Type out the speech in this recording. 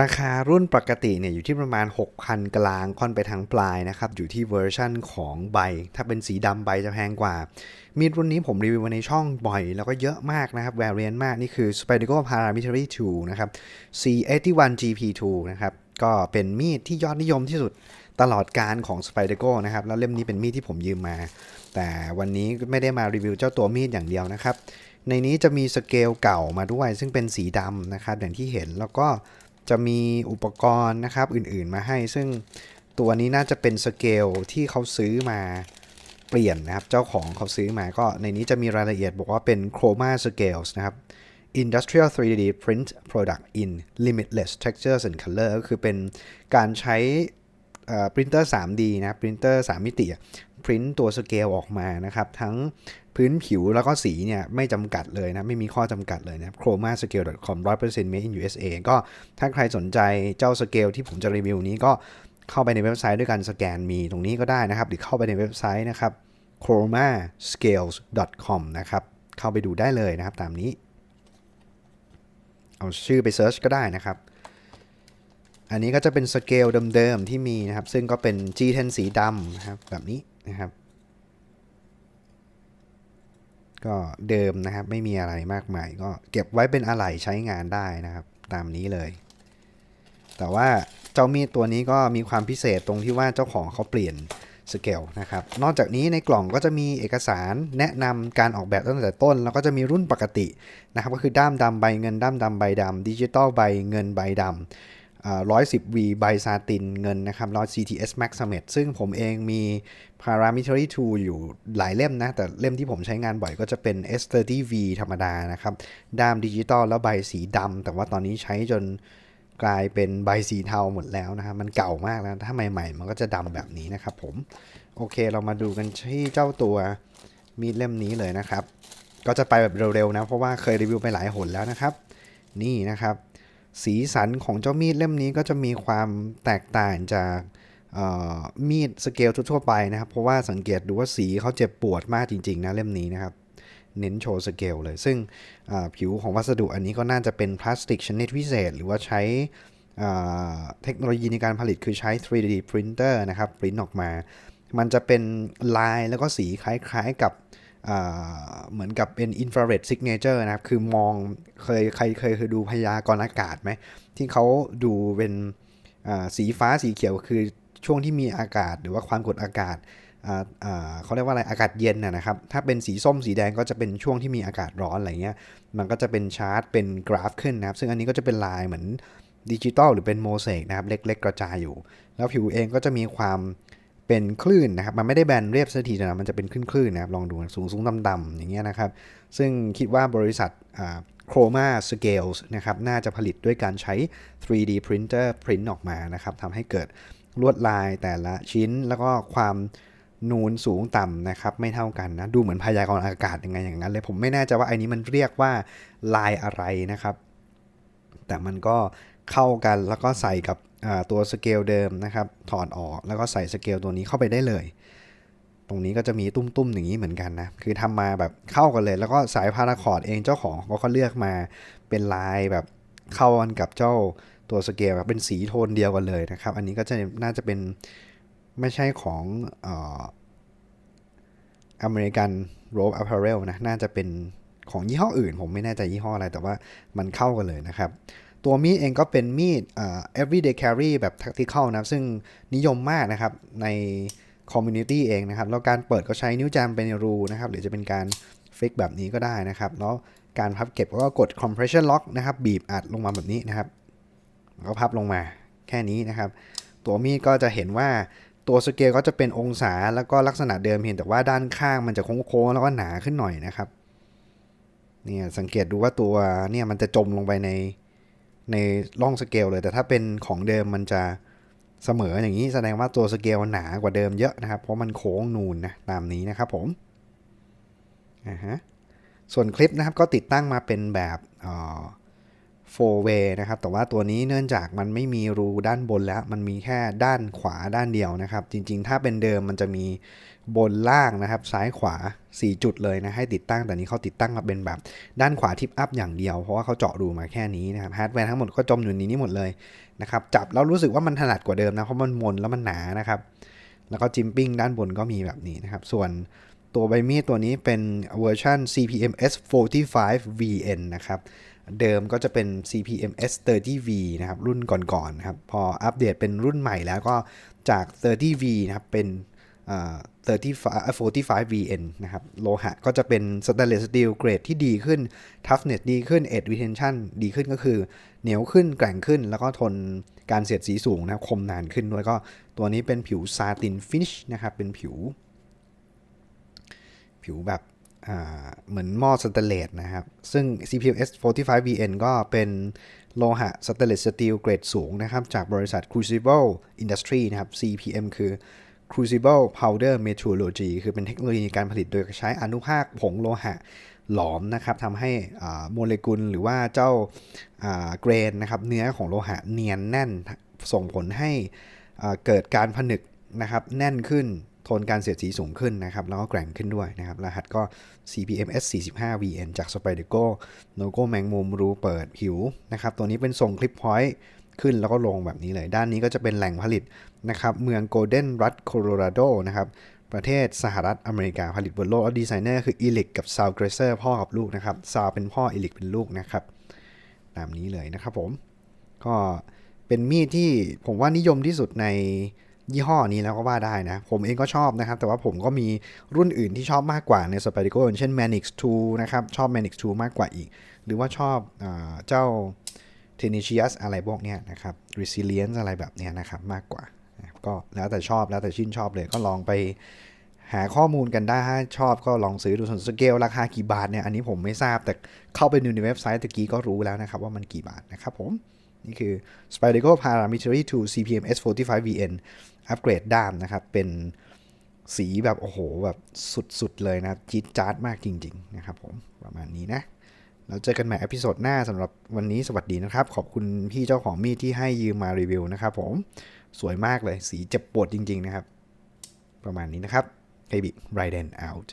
ราคารุ่นปกติเนี่ยอยู่ที่ประมาณ 6,000 กลางค่อนไปทางปลายนะครับ อยู่ที่เวอร์ชั่นของใบ ถ้าเป็นสีดำใบจะแพงกว่า มีดรุ่นนี้ผมรีวิวมาในช่องบ่อย แล้วก็เยอะมากนะครับ แวรเรียนมาก นี่คือ Spyderco Parametry 2 นะครับ C81 GP2 นะครับ ก็เป็นมีดที่ยอดนิยมที่สุดตลอดการของ Spyderco นะครับ แล้วเล่มนี้เป็นมีดที่ผมยืมมา แต่วันนี้ไม่ได้มารีวิวเจ้าตัวมีดอย่างเดียวนะครับ ในนี้จะมีสเกลเก่ามาด้วย ซึ่งเป็นสีดำนะครับอย่างที่เห็นแล้วก็ จะมีอุปกรณ์นะครับอื่นๆมาให้ ซึ่งตัวนี้น่าจะเป็นสเกลที่เขาซื้อมาเปลี่ยนนะครับ เจ้าของเขาซื้อมาก็ในนี้จะมีรายละเอียดบอกว่าเป็น Chroma Scales นะครับ Industrial 3D Print Product in Limitless Textures and Color ก็คือเป็นการใช้ปรินเตอร์ 3D นะปรินเตอร์ 3 มิติ ปรินตัวสเกลออกมานะครับ ทั้ง พื้นผิวแล้วก็สีเนี่ยไม่จำกัดเลยนะ ไม่มีข้อจำกัดเลยนะ chromascale.com 100% made in USA ก็ถ้าใครสนใจเจ้าสเกลที่ผมจะรีวิวนี้ก็เข้าไปในเว็บไซต์ด้วยกันสแกนมีตรงนี้ก็ได้นะครับ หรือเข้าไปในเว็บไซต์นะครับ chromascales.com นะครับ เข้าไปดูได้เลยนะครับตามนี้ เอาชื่อไปเซิร์ชก็ได้นะครับอันนี้ก็จะเป็นสเกลเดิมๆที่มีนะครับ ซึ่งก็เป็น G10 สีดำนะครับแบบนี้นะครับ ก็เดิมนะครับไม่มีอะไรมากมาย ก็เก็บไว้เป็นอะไหล่ใช้งานได้นะครับ ตามนี้เลย แต่ว่าเจ้ามีดตัวนี้ก็มีความพิเศษตรงที่ว่าเจ้าของเขาเปลี่ยนสเกลนะครับ นอกจากนี้ในกล่องก็จะมีเอกสารแนะนำการออกแบบตั้งแต่ต้น แล้วก็จะมีรุ่นปกตินะครับ ก็คือด้ามดำใบเงินด้ามดำใบดำดิจิตอลใบเงินใบดำ 110V ไบซาตินเงินนะครับล้อ CTS Max s u m m e t ซึ่งผมเองมี Parametry 2 อยู่หลายเล่มนะ แต่เล่มที่ผมใช้งานบ่อยก็จะเป็น S30V ธรรมดานะครับ ด้ามดิจิตอลแล้วใบสีดำ แต่ว่าตอนนี้ใช้จนกลายเป็นใบสีเทาหมดแล้วนะครับ มันเก่ามากแล้ว ถ้าใหม่ๆ มันก็จะดำแบบนี้นะครับผม โอเคเรามาดูกันที่เจ้าตัวมีดเล่มนี้เลยนะครับ ก็จะไปแบบเร็วๆนะ เพราะว่าเคยรีวิวไปหลายหนแล้วนะครับ นี่นะครับ สีสันของเจ้ามีดเล่มนี้ก็จะมีความแตกต่างจากมีดสเกลทั่วไปนะครับ เพราะว่าสังเกตดูว่าสีเขาเจ็บปวดมากจริง ๆ นะเล่มนี้นะครับ เน้นโชว์สเกลเลย ซึ่งผิวของวัสดุอันนี้ก็น่าจะเป็นพลาสติกชนิดพิเศษ หรือว่าใช้เทคโนโลยีในการผลิตคือใช้ 3D printer นะครับปริ้นออกมา มันจะเป็นลายแล้วก็สีคล้ายๆกับ เหมือนกับเป็น infrared signature นะครับ คือมองเคยใครเคยเคยดูพยากรณ์อากาศไหม ที่เขาดูเป็นสีฟ้าสีเขียวคือช่วงที่มีอากาศหรือว่าความกดอากาศเขาเรียกว่าอะไรอากาศเย็นนะครับ ถ้าเป็นสีส้มสีแดงก็จะเป็นช่วงที่มีอากาศร้อนอะไรเงี้ย มันก็จะเป็นชาร์ตเป็นกราฟขึ้นนะครับ ซึ่งอันนี้ก็จะเป็นลายเหมือนดิจิตอลหรือเป็นโมเสกนะครับ เล็ก ๆ กระจายอยู่ แล้วผิวเองก็จะมีความ เป็นคลื่นนะครับ มันไม่ได้แบนเรียบสักทีนะมันจะเป็นคลื่นๆนะครับ ลองดูสูงสูงต่ำๆอย่างเงี้ยนะครับ ซึ่งคิดว่าบริษัท Chroma Scales นะครับ น่าจะผลิตด้วยการใช้ 3D printer print ออกมานะครับทำให้เกิดลวดลายแต่ละชิ้นแล้วก็ความนูนสูงต่ำนะครับ ไม่เท่ากันนะ ดูเหมือนพยากรณ์อากาศยังไงอย่างนั้นเลย ผมไม่แน่ใจว่าไอ้นี้มันเรียกว่าลายอะไรนะครับ แต่มันก็เข้ากันแล้วก็ใส่กับ ตัวสเกลเดิมนะครับ ถอดออกแล้วก็ใส่สเกลตัวนี้เข้าไปได้เลย ตรงนี้ก็จะมีตุ้มๆอย่างนี้เหมือนกันนะ คือทำมาแบบเข้ากันเลย แล้วก็สายพาราคอร์ดเองเจ้าของก็เขาเลือกมาเป็นลายแบบเข้ากันกับเจ้าตัวสเกลแบบเป็นสีโทนเดียวกันเลยนะครับ อันนี้ก็จะน่าจะเป็นไม่ใช่ของอเมริกันโรบอะพาเรลนะ น่าจะเป็นของยี่ห้ออื่น ผมไม่แน่ใจยี่ห้ออะไร แต่ว่ามันเข้ากันเลยนะครับ ตัวมีดเองก็เป็นมีด everyday carry แบบ tactical นะซึ่งนิยมมากนะครับในคอมมูนิตี้เองนะครับ แล้วการเปิดก็ใช้นิ้วจามเป็นรูนะครับ หรือจะเป็นการฟิกแบบนี้ก็ได้นะครับ แล้วการพับเก็บก็กด compression lock นะครับ บีบอัดลงมาแบบนี้นะครับก็พับลงมาแค่นี้นะครับ ตัวมีดก็จะเห็นว่าตัวสเกลก็จะเป็นองศาแล้วก็ลักษณะเดิมเพียงแต่ว่าด้านข้างมันจะโค้งๆแล้วก็หนาขึ้นหน่อยนะครับเนี่ยสังเกตดูว่าตัวเนี่ยมันจะจมลงไปใน ในล่องสเกลเลย แต่ถ้าเป็นของเดิมมันจะเสมออย่างนี้แสดงว่าตัวสเกลหนากว่าเดิมเยอะนะครับ เพราะมันโค้งนูนนะตามนี้นะครับผมอ่าฮะส่วนคลิปนะครับก็ติดตั้งมาเป็นแบบ 4 way นะครับ แต่ว่าตัวนี้เนื่องจากมันไม่มีรูด้านบนแล้ว มันมีแค่ด้านขวาด้านเดียวนะครับ จริง ๆ ถ้าเป็นเดิมมันจะมีบนล่างนะครับ ซ้ายขวา 4 จุดเลยนะให้ติดตั้ง แต่นี้เขาติดตั้งมาเป็นแบบด้านขวาทิปอัพอย่างเดียว เพราะว่าเขาเจาะรูมาแค่นี้นะครับฮาร์ดแวร์ทั้งหมดก็จมอยู่ในนี้หมดเลยนะครับ จับแล้วรู้สึกว่ามันถนัดกว่าเดิมนะ เพราะมันมนแล้วมันหนานะครับ แล้วก็จิมปิ้งด้านบนก็มีแบบนี้นะครับ ส่วนตัวใบมีดตัวนี้เป็นเวอร์ชัน CPMS 45 VN นะครับ เดิมก็จะเป็น CPMS 30V นะครับรุ่นก่อนๆนะครับพออัปเดตเป็นรุ่นใหม่แล้วก็จาก 30V นะครับเป็น35 45 VN นะครับ โลหะก็จะเป็น stainless steel เกรดที่ดีขึ้น toughness ดีขึ้น edge retention ดีขึ้นก็คือ เหนียวขึ้น แกร่งขึ้น แล้วก็ทนการเสียดสีสูงนะครับคมนานขึ้นด้วยก็ตัวนี้เป็นผิว satin finish นะครับ เป็นผิว ผิวแบบ เหมือนหม้อสแตนเลสนะครับ ซึ่ง CPMS 45 VN ก็เป็นโลหะสแตนเลสสตีลเกรดสูงนะครับ จากบริษัท Crucible Industry นะครับ CPM คือ Crucible Powder Metallurgy คือเป็นเทคโนโลยีการผลิตโดยใช้อนุภาคผงโลหะหลอมนะครับทำให้โมเลกุลหรือว่าเจ้าเกรนนะครับเนื้อของโลหะเนียนแน่นส่งผลให้เกิดการผนึกนะครับแน่นขึ้น ทนการเสียดสีสูงขึ้นนะครับ แล้วก็แกร่งขึ้นด้วยนะครับ รหัสก็ CPMS 45 VN จาก Spyderco โลโก้แมงมุมรูเปิดผิวนะครับ ตัวนี้เป็นทรงคลิปพอยต์ขึ้นแล้วก็ลงแบบนี้เลย ด้านนี้ก็จะเป็นแหล่งผลิตนะครับ เมืองโกลเด้นรัฐโคโลราโดนะครับ ประเทศสหรัฐอเมริกาผลิตบนโลก แล้วดีไซเนอร์คืออีลิกกับซาวเกรเซอร์พ่อกับลูกนะครับ ซาวเป็นพ่ออีลิกเป็นลูกนะครับ ตามนี้เลยนะครับผม ก็เป็นมีดที่ผมว่านิยมที่สุดใน ยี่ห้อนี้แล้วก็ว่าได้นะ ผมเองก็ชอบนะครับ แต่ว่าผมก็มีรุ่นอื่นที่ชอบมากกว่าใน s p y d e r c o อย่างเช่น Manix 2 นะครับ ชอบ Manix 2 มากกว่าอีก หรือว่าชอบอเจ้า t e n i c i u s อะไรพวกเนี้ยนะครับ Resilience อะไรแบบเนี้ยนะครับมากกว่า ก็แล้วแต่ชอบแล้วแต่ชื่นชอบเลยก็ลองไปหาข้อมูลกันได้ถ้าชอบก็ลองซื้อดูส่วนสเกลราคากี่บาทเนี่ยอันนี้ผมไม่ทราบแต่เข้าไปดูในเว็บไซต์ตะกี้ก็รู้แล้วนะครับว่ามันกี่บาทนะครับผม นี่คือ Spyderco Parametry 2 CPM S45 VN อัปเกรดด้ามนะครับ เป็นสีแบบ โอ้โห แบบสุด ๆ เลยนะจี๊ดจ๊าดมากจริง ๆ นะครับผมประมาณนี้นะเราเจอกันใหม่อพิโซดหน้าสำหรับวันนี้สวัสดีนะครับ ขอบคุณพี่เจ้าของมีดที่ให้ยืมมารีวิวนะครับผมสวยมากเลยสีเจ็บปวดจริง ๆ นะครับ ประมาณนี้นะครับ KB Raiden out